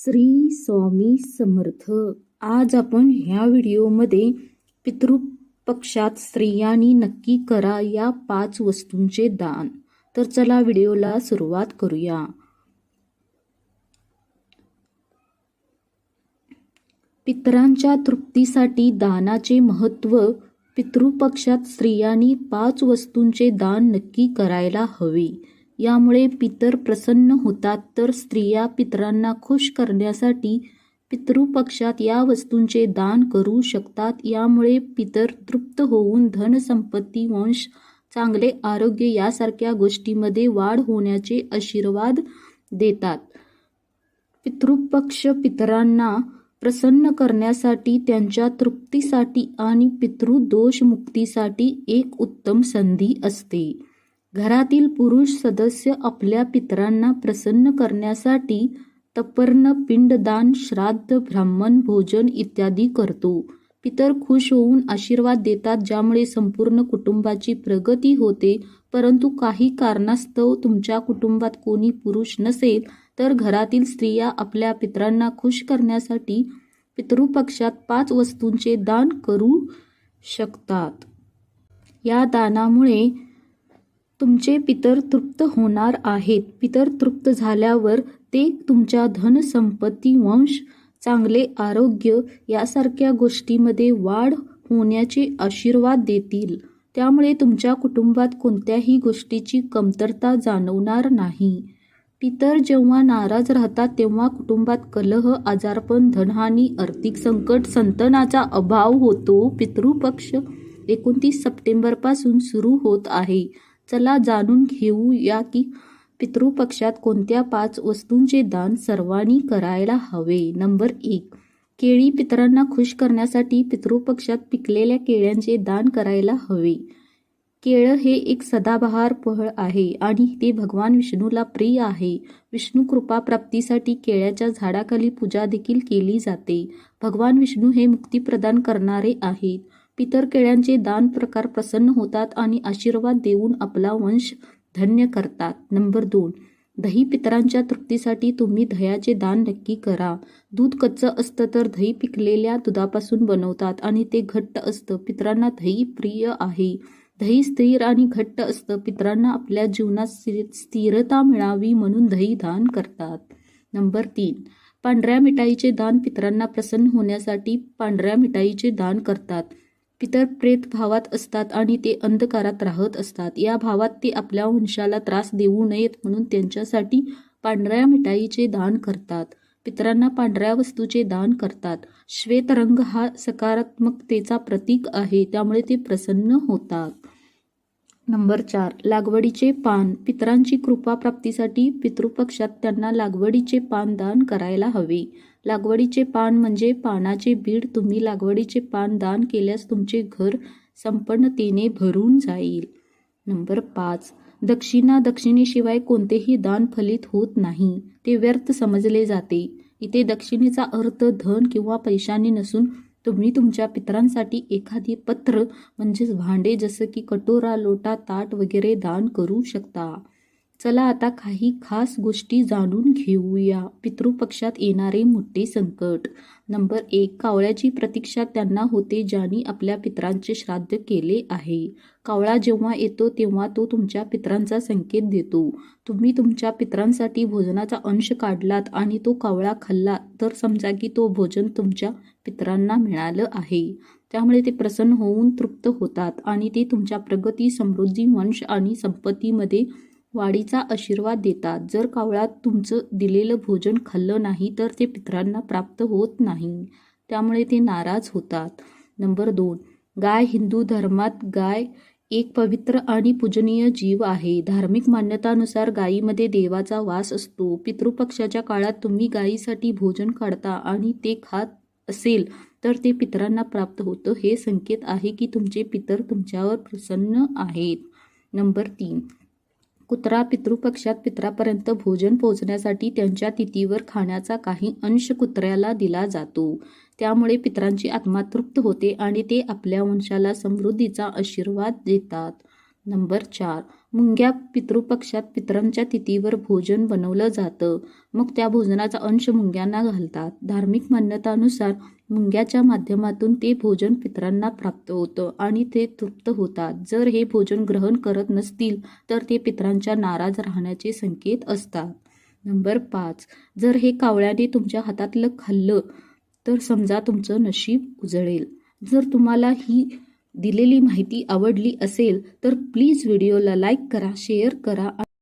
श्री स्वामी समर्थ. आज आपण ह्या व्हिडिओमध्ये पितृपक्षात स्त्रियांनी नक्की करा या पाच वस्तूंचे दान. तर चला व्हिडिओला सुरुवात करूया. पितरांच्या तृप्तीसाठी दानाचे महत्त्व पितृपक्षात स्त्रियांनी पाच वस्तूंचे दान नक्की करायला हवे. यामुळे पितर प्रसन्न होतात. तर स्त्रिया पितरांना खुश करण्यासाठी पितृपक्षात या वस्तूंचे दान करू शकतात. यामुळे पितर तृप्त होऊन धनसंपत्ती वंश चांगले आरोग्य यासारख्या गोष्टीमध्ये वाढ होण्याचे आशीर्वाद देतात. पितृपक्ष पितरांना प्रसन्न करण्यासाठी त्यांच्या तृप्तीसाठी आणि पितृदोषमुक्तीसाठी एक उत्तम संधी असते. घरातील पुरुष सदस्य आपल्या पितरांना प्रसन्न करण्यासाठी तपर्ण पिंडदान श्राद्ध ब्राह्मण भोजन इत्यादी करतो. पितर खुश होऊन आशीर्वाद देतात ज्यामुळे संपूर्ण कुटुंबाची प्रगती होते. परंतु काही कारणास्तव तुमच्या कुटुंबात कोणी पुरुष नसेल तर घरातील स्त्रिया आपल्या पितरांना खुश करण्यासाठी पितृपक्षात पाच वस्तूंचे दान करू शकतात. या दानामुळे तुमचे पितर तृप्त होणार आहेत. पितर तृप्त झाल्यावर ते तुमच्या धनसंपत्ती वंश चांगले आरोग्य यासारख्या गोष्टीमध्ये वाढ होण्याचे आशीर्वाद देतील. त्यामुळे तुमच्या कुटुंबात कोणत्याही गोष्टीची कमतरता जाणवणार नाही. पितर जेव्हा नाराज राहतात तेव्हा कुटुंबात कलह आजारपण धनहानी आर्थिक संकट संतनाचा अभाव होतो. पितृपक्ष एकोणतीस सप्टेंबरपासून सुरू होत आहे. चला जाणून घेऊया की पितृपक्षात कोणत्या पाच वस्तूंचे दान सर्वांनी करायला हवे? नंबर एक केळी पितरांना खुश करण्यासाठी पितृपक्षात पिकलेल्या केळ्यांचे दान करायला हवे. केळं हे एक सदाबहार फळ आहे आणि ते भगवान विष्णूला प्रिय आहे. विष्णू कृपा प्राप्तीसाठी केळ्याच्या झाडाखाली पूजा देखील केली जाते. भगवान विष्णू हे मुक्ती प्रदान करणारे आहेत. पितर केळ्यांचे दान प्रकार प्रसन्न होतात आणि आशीर्वाद देऊन आपला वंश धन्य करतात. नंबर दोन दही पितरांच्या तृप्तीसाठी तुम्ही दह्याचे दान नक्की करा. दूध कच्चं असतं तर दही पिकलेल्या दुधापासून बनवतात आणि ते घट्ट असतं पितरांना दही प्रिय आहे. दही स्थिर आणि घट्ट असतं पितरांना आपल्या जीवनात स्थिरता मिळावी म्हणून दही दान करतात. नंबर तीन पांढऱ्या मिठाईचे दान पितरांना प्रसन्न होण्यासाठी पांढऱ्या मिठाईचे दान करतात. पितर प्रेत भावात असतात आणि ते अंधकारात राहत असतात. या भावात ते आपल्या वंशाला त्रास देऊ नयेत म्हणून त्यांच्यासाठी पांढऱ्या मिठाईचे दान करतात. पितरांना पांढऱ्या वस्तूचे दान करतात. श्वेत रंग हा सकारात्मकतेचा प्रतीक आहे त्यामुळे ते प्रसन्न होतात. नंबर चार लागवडीचे पान. पितरांची कृपा प्राप्तीसाठी पितृपक्षात त्यांना लागवडीचे पान दान करायला हवे. लागवडीचे पान म्हणजे पानाचे बीड. तुम्ही लागवडीचे पान दान केल्यास तुमचे घर संपन्नतेने भरून जाईल. नंबर पाच दक्षिणा दक्षिणेशिवाय कोणतेही दान फलित होत नाही. ते व्यर्थ समजले जाते. इथे दक्षिणेचा अर्थ धन किंवा पैशाने नसून तुम्ही तुमच्या पितरांसाठी एखादी पत्र म्हणजेच भांडे जसं की कटोरा लोटा ताट वगैरे दान करू शकता. चला आता काही खास गोष्टी जाणून घेऊया. पितृपक्षात येणारे मोठे संकट. नंबर एक कावळ्याची प्रतीक्षा त्यांना होते ज्यांनी आपल्या पित्रांचे श्राद्ध केले आहे. कावळा जेव्हा येतो तेव्हा तो तुमच्या पित्रांचा संकेत देतो. तुम्ही तुमच्या पित्रांसाठी भोजनाचा अंश काढलात आणि तो कावळा खाल्ला तर समजा की तो भोजन तुमच्या पित्रांना मिळालं आहे. त्यामुळे ते प्रसन्न होऊन तृप्त होतात आणि ते तुमच्या प्रगती समृद्धी वंश आणि संपत्तीमध्ये वाढीचा आशीर्वाद देतात. जर कावळात तुमचं दिलेलं भोजन खाल्लं नाही तर ते पितरांना प्राप्त होत नाही. त्यामुळे ते नाराज होतात. नंबर दोन. गाय हिंदू धर्मात गाय एक पवित्र आणि पूजनीय जीव आहे. धार्मिक मान्यतानुसार गायीमध्ये देवाचा वास असतो. पितृपक्षाच्या काळात तुम्ही गायीसाठी भोजन काढता आणि ते खात असेल तर ते पितरांना प्राप्त होतं. हे संकेत आहे की तुमचे पितर तुमच्यावर प्रसन्न आहेत. नंबर तीन. कुत्रा पितृपक्षात पितरापर्यंत भोजन पोहोचण्यासाठी त्यांच्या तिथीवर खाण्याचा काही अंश कुत्र्याला दिला जातो. त्यामुळे पित्रांची आत्मा तृप्त होते आणि ते आपल्या वंशाला समृद्धीचा आशीर्वाद देतात. नंबर चार. मुंग्या पितृपक्षात पितरांच्या तिथीवर भोजन बनवलं जातं. मग त्या भोजनाचा अंश मुंग्यांना घालतात. धार्मिक मान्यतानुसार मुंग्याच्या माध्यमातून ते भोजन पितरांना प्राप्त होतं आणि ते तृप्त होतात. जर हे भोजन ग्रहण करत नसतील तर ते पितरांच्या नाराज राहण्याचे संकेत असतात. नंबर पाच. जर हे कावळ्याने तुमच्या हातातलं खाल्लं तर समजा तुमचं नशीब उजळेल. जर तुम्हाला ही दिलेली माहिती आवडली असेल तर प्लीज व्हिडिओला लाईक करा शेअर करा.